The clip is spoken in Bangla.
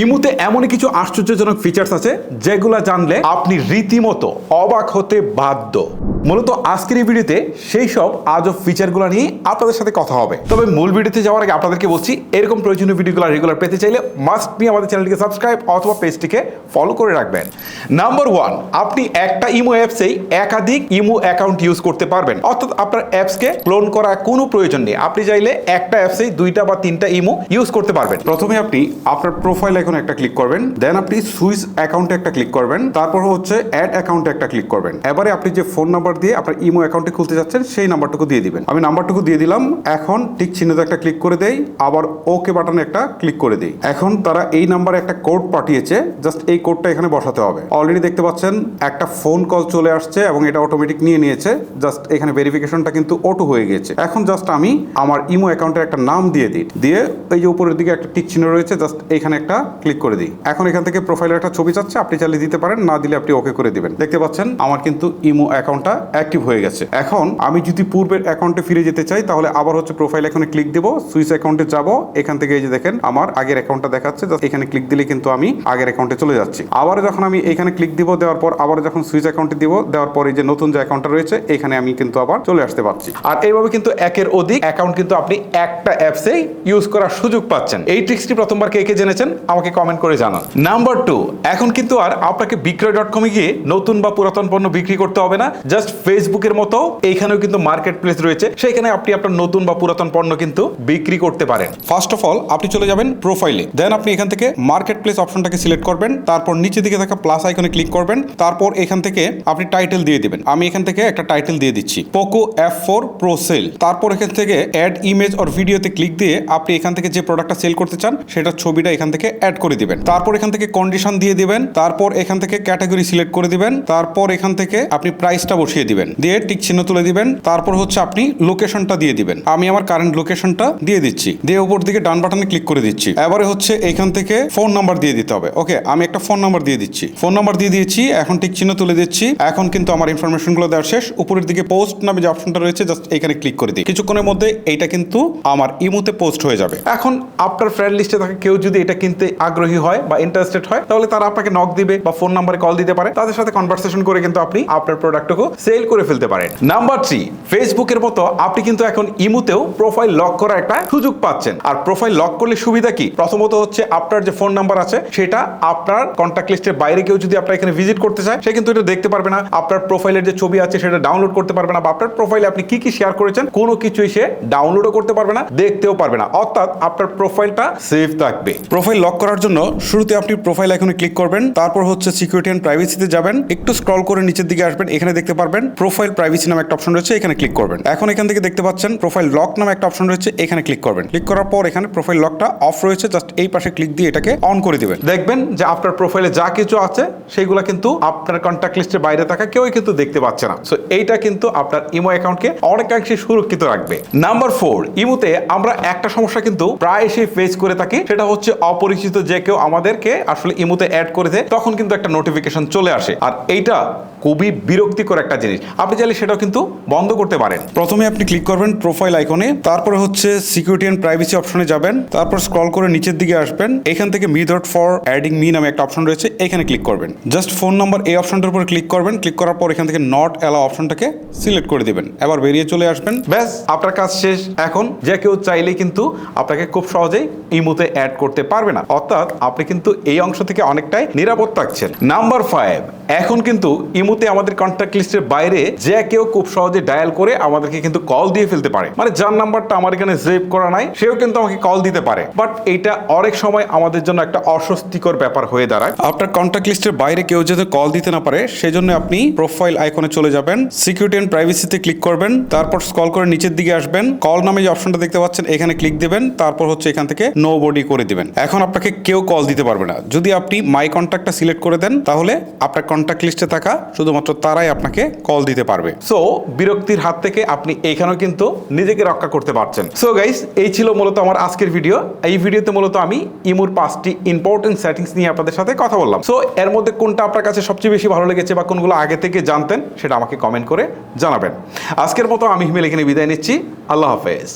ইমুতে এমন কিছু আশ্চর্যজনক ফিচার্স আছে যেগুলো জানলে আপনি রীতিমতো অবাক হতে বাধ্য। মূলত আজকের এই ভিডিওতে সেই সব আজব ফিচারগুলো নিয়ে আপনাদের সাথে কথা হবে। তবে মূল ভিডিওতে যাওয়ার আগে আপনাদেরকে বলছি, এরকম প্রয়োজনীয় ভিডিওগুলো রেগুলার পেতে চাইলে মাস্ট বি আমাদের চ্যানেলটিকে সাবস্ক্রাইব অথবা পেজটিকে ফলো করে রাখবেন। নাম্বার ওয়ান আপনি একটা ইমো অ্যাপসেই একাধিক ইমো অ্যাকাউন্ট ইউজ করতে পারবেন। অর্থাৎ আপনার অ্যাপসকে ক্লোন করা কোনো প্রয়োজন নেই। আপনি চাইলে একটা অ্যাপসেই দুইটা বা তিনটা ইমো ইউজ করতে পারবেন। প্রথমে আপনি আপনার প্রোফাইল এখন একটা ক্লিক করবেন দেন আপনি সুইচ অ্যাকাউন্টে একটা ক্লিক করবেন, তারপর হচ্ছে অ্যাড অ্যাকাউন্টে একটা ক্লিক করবেন। এবারে আপনি যে ফোন নাম্বার দিয়ে আপনার ইমো অ্যাকাউন্টে খুলতে যাচ্ছেন, সেই নাম্বারটুকু দিয়ে দিবেন। আমি নাম্বারটুকু দিয়ে দিলাম, এখন ঠিক চিহ্নতে একটা ক্লিক করে দেই, আবার ওকে বাটনে একটা ক্লিক করে দিই। এখন তারা এই নাম্বারে একটা কোড পাঠিয়েছে জাস্ট এই কোডটা এখানে বসাতে হবে। অলরেডি দেখতে পাচ্ছেন, একটা ফোন কল চলে আসছে এবং এটা অটোমেটিক নিয়ে নিয়েছে জাস্ট এখানে ভেরিফিকেশনটা কিন্তু অটো হয়ে গেছে এখন জাস্ট আমি আমার ইমো অ্যাকাউন্টের একটা নাম দিয়ে দিই। দিয়ে এই যে উপরের দিকে একটা টিক চিহ্ন রয়েছে জাস্ট এখানে একটা ক্লিক করে দিই। এখন এখান থেকে প্রোফাইলের একটা ছবি চাচ্ছে, আপনি চালিয়ে দিতে পারেন, না দিলে আপনি ওকে করে দিবেন। দেখতে পাচ্ছেন, আমার কিন্তু ইমো অ্যাকাউন্টটা অ্যাক্টিভ হয়ে গেছে। এখন আমি যদি পূর্বের অ্যাকাউন্টে ফিরে যেতে চাই, তাহলে আবার হচ্ছে প্রোফাইল এখানে ক্লিক দেবো সুইচ অ্যাকাউন্টে যাব, এখান থেকে এই যে দেখেন, আমার আগের অ্যাকাউন্টটা দেখাচ্ছে এখানে ক্লিক দিলে কিন্তু আমি আগের অ্যাকাউন্টে চলে যাচ্ছি। আবার যখন আমি এখানে ক্লিক দিব, দেওয়ার পর আবার যখন সুইচ অ্যাকাউন্টে দিব, দেওয়ার পর যে নতুন যে অ্যাকাউন্টটা রয়েছে, এখানে আমি কিন্তু আবার চলে আসতে পারছি। আর এইভাবে কিন্তু একের অধিক অ্যাকাউন্ট কিন্তু আপনি একটা অ্যাপসেই ইউজ করার সুযোগ পাচ্ছেন। এই ট্রিক্সটি প্রথমবার কে কে জেনেছেন, আমাকে কমেন্ট করে জানান। নাম্বার টু এখন কিন্তু আর আপনাকে বিক্রয় ডট কমে গিয়ে নতুন বা পুরাতন পণ্য বিক্রি করতে হবে না জাস্ট ফেসবুকের মতো, এইখানেও কিন্তু মার্কেট প্লেস রয়েছে। সেখানে আপনি আপনার নতুন বা পুরাতন পণ্য কিন্তু বিক্রি করতে পারেন। ফার্স্ট অফ অল আপনি চলে যাবেন প্রোফাইলে দেন আপনি এখান থেকে মার্কেট প্লেস অপশনটাকে সিলেক্ট করবেন। তারপর নিচে দিকে থাকা প্লাস আইকনে ক্লিক করবেন। তারপর এখান থেকে আপনি টাইটেল দিয়ে দিবেন। আমি এখান থেকে একটা টাইটেল দিয়ে দিচ্ছি। Poco F four pro sale তারপর এখান থেকে অ্যাড ইমেজ অর ভিডিওতে ক্লিক দিয়ে আপনি এখান থেকে যে প্রোডাক্টটা সেল করতে চান, সেটার ছবিটা এখান থেকে অ্যাড করে দিবেন। তারপর এখান থেকে কন্ডিশন দিয়ে দিবেন। তারপর এখান থেকে ক্যাটাগরি সিলেক্ট করে দিবেন। তারপর এখান থেকে আপনি প্রাইসটা বসিয়ে দিবেন। দিয়ে টিক চিহ্ন তুলে দিবেন। তারপর হচ্ছে আপনি লোকেশনটা দিয়ে দিবেন। আমি আমার কারেন্ট লোকেশনটা দিয়ে দিচ্ছি। দিয়ে উপর দিকে ডান বাটনে ক্লিক করে দিচ্ছি। এবারে হচ্ছে এখান থেকে ফোন নাম্বার দিয়ে দিতে হবে। ওকে আমি একটা ফোন নাম্বার দিয়ে দিচ্ছি। ফোন নাম্বার দিয়ে দিয়েছি, এখন টিক চিহ্ন তুলে দিচ্ছি। এখন কিন্তু আমার ইনফরমেশনগুলো দেওয়া শেষ। উপরের দিকে পোস্ট নামে যে অপশনটা রয়েছে জাস্ট এখানে ক্লিক করে দিই। কিছুক্ষণের মধ্যে এইটা কিন্তু আমার ইমোতে পোস্ট হয়ে যাবে। এখন আপনার ফ্রেন্ড লিস্টে থাকে, কেউ যদি এটা কিনতে আগ্রহী হয় বা ইন্টারেস্টেড হয়, তাহলে তারা আপনাকে নক দিবে বা ফোন নাম্বারে কল দিতে পারে। তাদের সাথে কনভারসেশন করে কিন্তু আপনি আপনার প্রোডাক্টকে সেল করে ফেলতে পারেন। নাম্বার থ্রি, ফেসবুকের মতো আপনি কিন্তু এখন ইমুতেও প্রোফাইল লক করার একটা সুযোগ পাচ্ছেন। আর প্রোফাইল লক করলে সুবিধা কি? প্রথমত হচ্ছে আপনার যে ফোন নাম্বার আছে, সেটা আপনার কন্ট্যাক্ট লিস্টের বাইরে কেউ যদি আপনার এখানে ভিজিট করতে চায়, সে কিন্তু এটা দেখতে পারবে না। আপনার প্রোফাইলের যে ছবি আছে, সেটা ডাউনলোড করতে পারবে না বা আপনার প্রোফাইলে আপনি কি কি শেয়ার করেছেন, কোনো কিছুই সে ডাউনলোডও করতে পারবে না, দেখতেও পারবে না। অর্থাৎ আপনার প্রোফাইলটা সেফ থাকবে। প্রোফাইল লক করার জন্য শুরুতে আপনি প্রোফাইল এখানে ক্লিক করবেন, তারপর হচ্ছে সিকিউরিটি অ্যান্ড প্রাইভেসিতে যাবেন, একটু স্ক্রল করে নিচের দিকে আসবেন, এখানে দেখতে পারবেন প্রোফাইল প্রাইভেসি নামে একটা অপশন রয়েছে, এখানে ক্লিক করবেন। এখন এখান থেকে দেখতে পাচ্ছেন প্রোফাইল লক নামে একটা অপশন রয়েছে, এখানে ক্লিক করবেন। ক্লিক করার পর এখানে প্রোফাইল লকটা অফ রয়েছে জাস্ট এই পাশে ক্লিক দিয়ে এটাকে অন করে দিবেন। দেখবেন যে আপনার প্রোফাইলে যা কিছু আছে, সেগুলো কিন্তু আপনার কন্ট্যাক্ট লিস্টের বাইরে থাকা কেউই কিন্তু দেখতে পাচ্ছে না। সো এইটা কিন্তু আপনার ইমো অ্যাকাউন্টকে অনেকাংশে সুরক্ষিত রাখবে। নাম্বার ফোর ইমোতে আমরা একটা সমস্যা কিন্তু প্রায় এসে ফেস করে থাকি, সেটা হচ্ছে অপরিচিত যে কেউ আমাদেরকে আসলে ইমোতে অ্যাড করে দেয়, তখন কিন্তু একটা নোটিফিকেশন চলে আসে। আর এইটা খুবই বিরক্তিকর একটা জিনিস। আপনি চাইলে সেটাও কিন্তু বন্ধ করতে পারেন। প্রথমে আপনি ক্লিক করবেন প্রোফাইল আইকনে তারপরে হচ্ছে সিকিউরিটি অ্যান্ড প্রাইভেসি অপশনে যাবেন তারপর স্ক্রল করে নিচের দিকে আসবেন। এখান থেকে মিথড ফর অ্যাডিং মি নামে একটা অপশন রয়েছে এখানে ক্লিক করবেন। জাস্ট ফোন নাম্বার এই অপশনটার উপর ক্লিক করবেন ক্লিক করার পর এখান থেকে নট অ্যালা অপশনটাকে সিলেক্ট করে দিবেন। এবার বেরিয়ে চলে আসবেন। ব্যাস আপনার কাজ শেষ। এখন যে কেউ চাইলেই কিন্তু আপনাকে খুব সহজেই ইমোতে অ্যাড করতে পারবে না। অর্থাৎ আপনি কিন্তু এই অংশ থেকে অনেকটাই নিরাপদ থাকছেন। নাম্বার ফাইভ এখন কিন্তু ইমুতে আমাদের কন্ট্যাক্ট লিস্টের বাইরে যে কেউ খুব সহজে ডায়াল করে আমাদেরকে কিন্তু কল দিয়ে ফেলতে পারে। মানে যার নাম্বারটা আমার এখানে সেভ করা নাই, সেও কিন্তু আমাকে কল দিতে পারে। বাট এইটা অনেক সময় আমাদের জন্য একটা অস্বস্তিকর ব্যাপার হয়ে দাঁড়ায়। আপনার কন্ট্যাক্ট লিস্টের বাইরে কেউ যাতে কল দিতে না পারে, সেজন্য আপনি প্রোফাইল আইকনে চলে যাবেন সিকিউরিটি অ্যান্ড প্রাইভেসিতে ক্লিক করবেন, তারপর স্কল করে নিচের দিকে আসবেন কল নামে যে অপশনটা দেখতে পাচ্ছেন, এখানে ক্লিক দেবেন, তারপর হচ্ছে এখান থেকে নো বডি করে দিবেন। এখন আপনাকে কেউ কল দিতে পারবে না। যদি আপনি মাই কন্ট্যাক্টটা সিলেক্ট করে দেন, তাহলে আপনার কন্ট্যাক্ট লিস্টে থাকা শুধুমাত্র তারাই আপনাকে কল দিতে পারবে। সো বিরক্তির হাত থেকে আপনি এইখানেও কিন্তু নিজেকে রক্ষা করতে পারছেন। সো গাইস এই ছিল মূলত আমার আজকের ভিডিও এই ভিডিওতে মূলত আমি ইমোর পাঁচটি ইম্পর্টেন্ট সেটিংস নিয়ে আপনাদের সাথে কথা বললাম। সো এর মধ্যে কোনটা আপনার কাছে সবচেয়ে বেশি ভালো লেগেছে বা কোনগুলো আগে থেকে জানতেন, সেটা আমাকে কমেন্ট করে জানাবেন। আজকের মতো আমি হিমেল এখানে বিদায় নিচ্ছি। আল্লাহ হাফেজ।